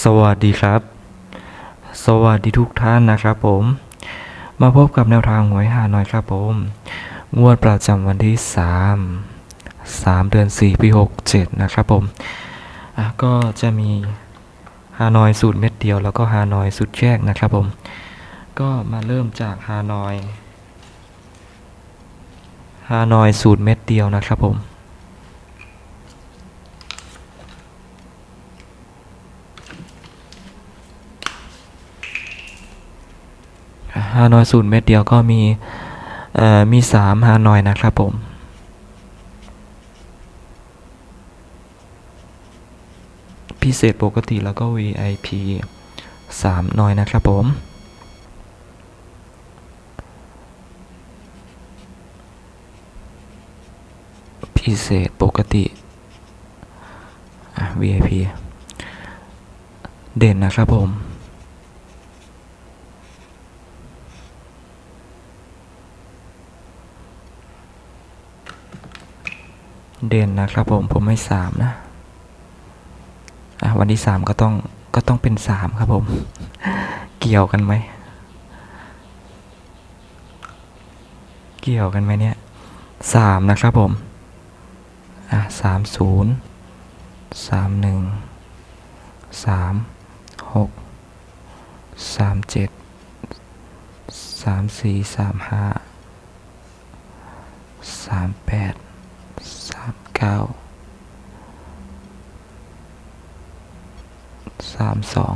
สวัสดีครับ สวัสดีทุกท่านนะครับผม มาพบกับแนวทางหวยหาหน่อยครับผม งวดประจำวันที่ 3 3 เดือน 4 ปี 67 นะครับผมอะก็จะมีฮานอยสูตรเม็ดเดียว แล้วก็ฮานอยสูตรแยกนะครับผม ก็มาเริ่มจากฮานอยฮานอยสูตรเม็ดเดียวนะครับผม ฮานอยสูตรเม็ดเดียวก็มีมีสามฮานอยนะครับผมพิเศษปกติแล้วก็ VIP สามหน่อยนะครับผม พิเศษปกติ VIP เด่นนะครับผม เด่นนะครับผมผมไม่สามนะอะวันที่สามก็ต้องก็ต้องเป็นสามครับผม เกี่ยวกันไหม เกี่ยวกันไหมเนี่ยสามนะครับผม อะสามศูนย์สามหนึ่งสามหกสามเจ็ดสามสี่สามห้าสามแปด ก้าสามสอง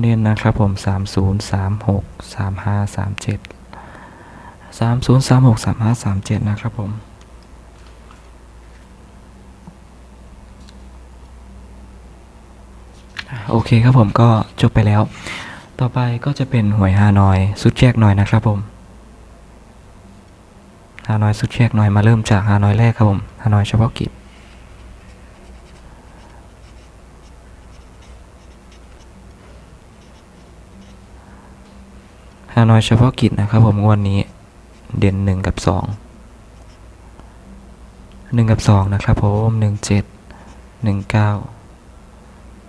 เน้นนะครับผมสามศูนย์สามหกสามห้าสามเจ็ดสามศูนย์สามหกสามห้าสามเจ็ดนะครับผมโอเคครับผมก็จบไปแล้ว ต่อไปก็จะเป็นหวยฮานอย สุดแยกหน่อยนะครับผมาน้อยสุดเชีหน่อยมาเริ่มจากฮานอยแรกครับผมฮานอยเฉพาะกิจฮานอยเฉพาะกิจนะครับผมวันนี้เด่นหนึ่งกับสองหนึ่งกับสองนะครับผมหนึ่งเจ็ดหนึ่งเก้า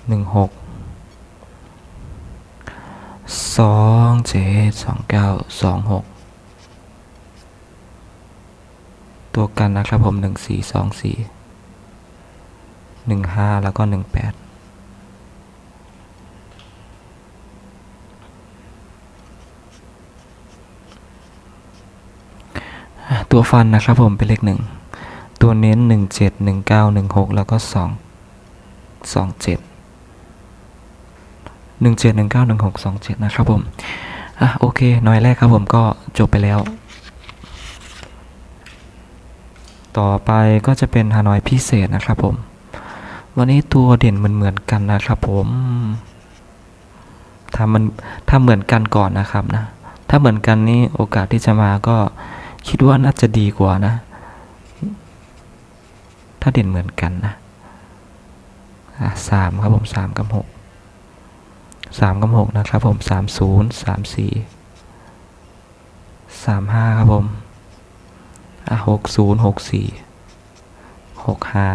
หนึ่งหกสองเจ็ดสองเก้าสองหก ตัวกันนะครับผมหนึ่งสี่สองสี่หนึ่งห้าแล้วก็หนึ่งแปดตัวฟันนะครับผมเป็นเลขหนึ่ง ตัวเน้นหนึ่งเจ็ดหนึ่งเก้าหนึ่งหกแล้วก็สองสองเจ็ดหนึ่งเจ็ดหนึ่งเก้าหนึ่งหกสองเจ็ดนะครับผม อะโอเค น้อยแรกครับผมก็จบไปแล้ว ต่อไปก็จะเป็นฮานอยพิเศษนะครับผม วันนี้ตัวเด่นมันเหมือนกันนะครับผมถ้ามันถ้าเหมือนกันก่อนนะครับนะ ถ้าเหมือนกันนี่โอกาสที่จะมาก็คิดว่าน่าจะดีกว่านะ ถ้าเด่นเหมือนกันนะอะสามครับผมสามกับหกสามกับหกนะครับผมสามศูนย์สามสี่สามห้าครับผม อะหกศูนย์หกสี่หกห้า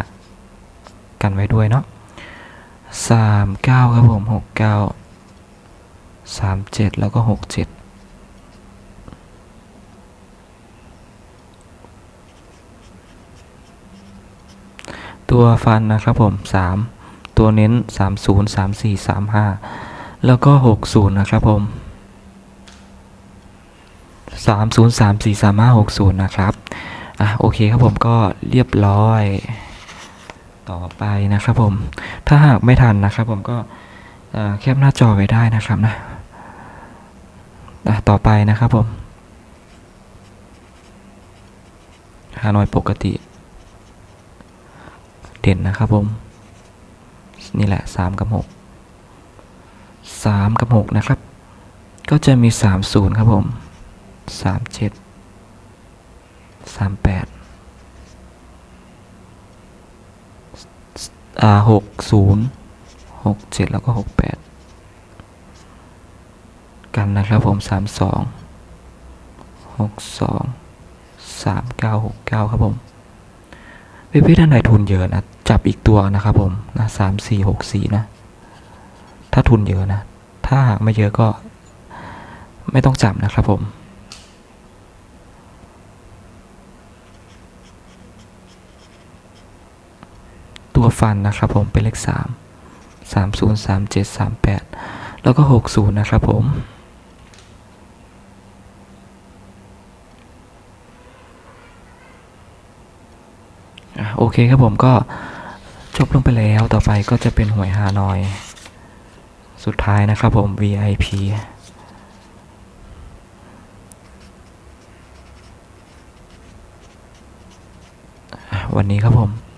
กันไว้ด้วยเนาะสามเก้าครับผมหกเก้าสามเจ็ดแล้วก็หกเจ็ดตัวฟันนะครับผมสามตัวเน้นสามศูนย์สามสี่สามห้าแล้วก็หกศูนย์นะครับผม สามศูนย์สามสี่สามห้าหกศูนย์นะครับ อะโอเคครับผมก็เรียบร้อย ต่อไปนะครับผม ถ้าหากไม่ทันนะครับผมก็แคปหน้าจอไว้ได้นะครับนะอะต่อไปนะครับผมฮานอยปกติ เด่นนะครับผม นี่แหละสามกับหกสามกับหกนะครับ ก็จะมีสามศูนย์ครับผม สามเจ็ดสามแปดอ่าหกศูนย์หกเจ็ดแล้วก็หกแปดกันนะครับผมสามสองหกสองสามเก้าหกเก้าครับผมพี่พี่ๆท่านไหนทุนเยอะนะ จับอีกตัวนะครับผมนะสามสี่หกสี่นะ ถ้าทุนเยอะนะ ถ้าหากไม่เยอะก็ไม่ต้องจับนะครับผม ตัวฟันนะครับผมเป็นเลขสามสามศูนย์สามเจ็ดสามแปดแล้วก็หกศูนย์นะครับผมโอเคครับผมก็จบลงไปแล้วต่อไปก็จะเป็นหวยฮานอย สุดท้ายนะครับผม VIP วันนี้ครับผม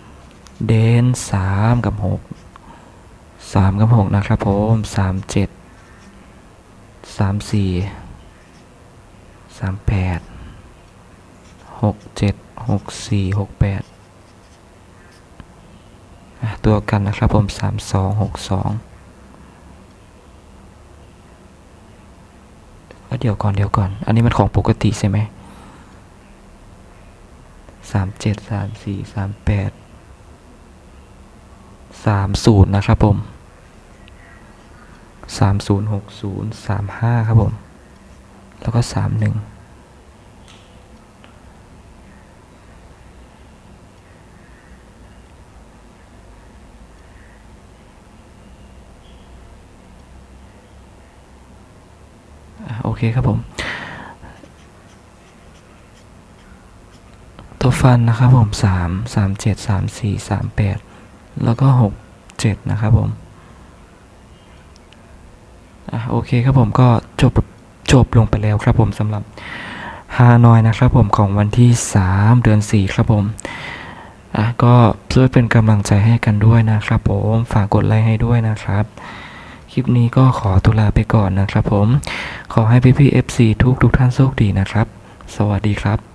เดนสามกับหกสามกับหกนะครับผมสามเจ็ดสามสี่สามแปดหกเจ็ดหกสี่หกแปดตัวกันนะครับผมสามสองหกสองเดี๋ยวก่อนเดี๋ยวก่อน อันนี้มันของปกติใช่ไหมสามเจ็ดสามสี่สามแปด สามศูนย์นะครับผมสามศูนย์หกศูนย์สามห้าครับผม แล้วก็สามหนึ่งโอเคครับผม ตัวฟันนะครับผมสามสามเจ็ดสามสี่สามแปด แล้วก็หกเจ็ดนะครับผมอะโอเคครับผมก็จบจบลงไปแล้วครับผมสำหรับฮานอยนะครับผมของวันที่สามเดือนสี่ครับผมอะก็ช่วยเป็นกำลังใจให้กันด้วยนะครับผม ฝากกดไลค์ให้ด้วยนะครับ คลิปนี้ก็ขอตุลาไปก่อนนะครับผม ขอให้พี่พี่ๆ FC ทุกทุกท่านโชคดีนะครับ สวัสดีครับ